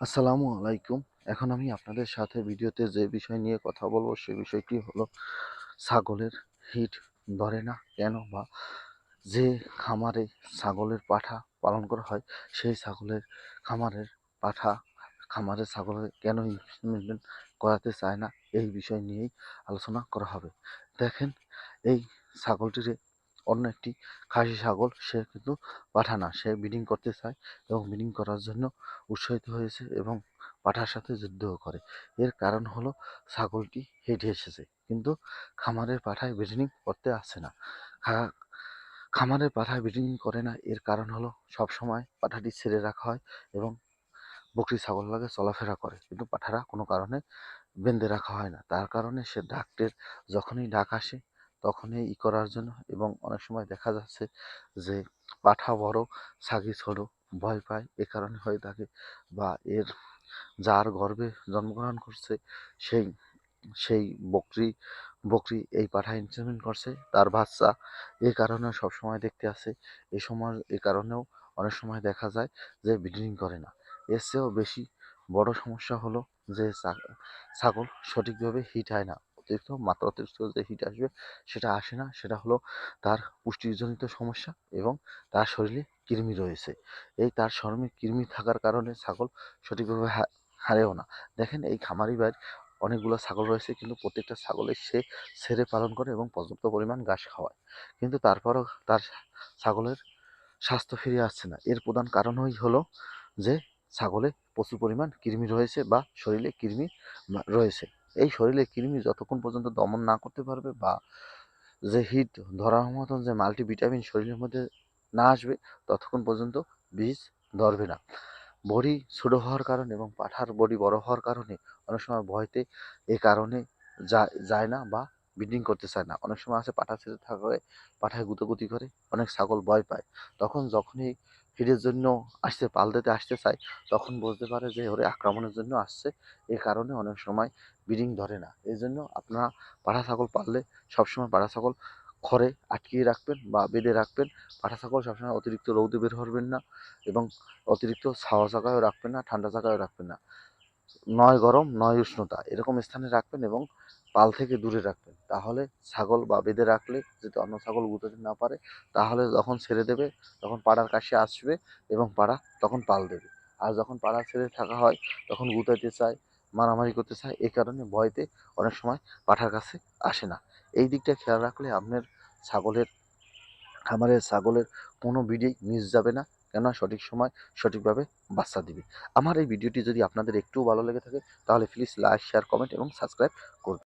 আসসালামু আলাইকুম। এখন আমি আপনাদের সাথে ভিডিওতে যে বিষয় নিয়ে কথা বলব সে বিষয়টি হলো ছাগলের হিট ধরে না কেন বা যে খামারে ছাগলের পাঠা পালন করা হয়, সেই ছাগলের খামারের পাঠা, খামারের ছাগলের কেন ইনভেস্টমেন্ট করাতে চায় না, এই বিষয় নিয়েই আলোচনা করা হবে। দেখেন, এই ছাগলটিরে অন্য একটি খাসি ছাগল সে কিন্তু পাঠা না সে ব্রিডিং করতে চায় এবং ব্রিডিং করার জন্য উৎসাহিত হয়েছে এবং পাঠার সাথে যুদ্ধও করে। এর কারণ হলো ছাগলটি হেঁটে এসেছে, কিন্তু খামারের পাঠায় ব্রিডিং করতে আসে না। খামারের পাঠায় ব্রিডিং করে না, এর কারণ হলো সব সময় পাঠাটি ছেড়ে রাখা হয় এবং বকরি ছাগল লাগে চলাফেরা করে, কিন্তু পাঠারা কোনো কারণে বেঁধে রাখা হয় না। তার কারণে সে ডাকটের, যখনই ডাক আসে তখনই ই করার জন্য এবং অনেক সময় দেখা যাচ্ছে যে পাঠা বড় ছাগি ছোট, ভয় পায়। এ কারণে হয়ে থাকে বা এর যার গর্ভে জন্মগ্রহণ করছে, সেই সেই বকরি বকরি এই পাঠা ইনসেমিন করছে, তার বাচ্চা এই কারণে সবসময় দেখতে আসে। এ সময়, এ কারণেও অনেক সময় দেখা যায় যে ব্রিডিং করে না। এর চেয়েও বেশি বড় সমস্যা হলো যে ছাগল সঠিকভাবে হিট হয় না। অতিরিক্ত মাত্রা অতিরিক্ত যে হিট আসবে, সেটা আসে না। সেটা হলো তার পুষ্টিজনিত সমস্যা এবং তার শরীরে কৃমি রয়েছে। এই তার শরীরে কৃমি থাকার কারণে ছাগল সঠিকভাবে হারেও না। দেখেন, এই খামারি ভাইয়ের অনেকগুলো ছাগল রয়েছে, কিন্তু প্রত্যেকটা ছাগলের সে ছেড়ে পালন করে এবং পর্যাপ্ত পরিমাণ ঘাস খাওয়ায়। কিন্তু তারপরও তার ছাগলের স্বাস্থ্য ফিরে আসছে না। এর প্রধান কারণই হলো যে, ছাগলে প্রচুর পরিমাণ কৃমি রয়েছে বা শরীরে কৃমি রয়েছে। এই শরীরে কৃমি যতক্ষণ পর্যন্ত দমন না করতে পারবে বা যে হিট ধরার মতন যে মাল্টিভিটামিন শরীরের মধ্যে না আসবে, ততক্ষণ পর্যন্ত বীজ ধরবে না। বডি ছোটো হওয়ার কারণে এবং পাঠার বডি বড় হওয়ার কারণে অনেক সময় ভয়তে এ কারণে যায় যায় না বা ব্রিডিং করতে চায় না। অনেক সময় আছে পাঠা ছেড়ে থাকলে পাঠায় গুতোগুতি করে, অনেক ছাগল ভয় পায়। তখন যখনই হিটের জন্য আসতে পাল দিতে আসতে চায়, তখন বুঝতে পারে যে ওরে আক্রমণের জন্য আসছে। এ কারণে অনেক সময় ব্রিডিং ধরে না। এই জন্য আপনারা পাঠা ছাগল পাললে সবসময় পাঠা ছাগল খড়ে আটকিয়ে রাখবেন বা বেঁধে রাখবেন। পাঠা ছাগল সবসময় অতিরিক্ত রৌদে বের করবেন না এবং অতিরিক্ত ছাওয়া জায়গায়ও রাখবেন না, ঠান্ডা জায়গায়ও রাখবেন না। নয় গরম, নয় উষ্ণতা, এরকম স্থানে রাখবেন এবং পাল থেকে দূরে রাখবেন। তাহলে ছাগল বা বেঁধে রাখলে যদি অন্য ছাগল গুঁতোতে না পারে, তাহলে যখন ছেড়ে দেবে, তখন পাড়ার কাছে আসবে এবং পাড়া তখন পাল দেবে। আর যখন পাড়া ছেড়ে থাকা হয়, তখন গুতাইতে চায়, মারামারি করতে চায় এই কারণে ভয়তে অনেক সময় পাঠার কাছে আসে না। এই দিকটা খেয়াল রাখলে আপনার ছাগলের, খামারের ছাগলের কোনো বিডেই মিস যাবে না, কেননা সঠিক সময় সঠিকভাবে বাচ্চা দিবে। আমার এই ভিডিওটি যদি আপনাদের একটুও ভালো লেগে থাকে, তাহলে প্লিজ লাইক শেয়ার কমেন্ট এবং সাবস্ক্রাইব করবেন।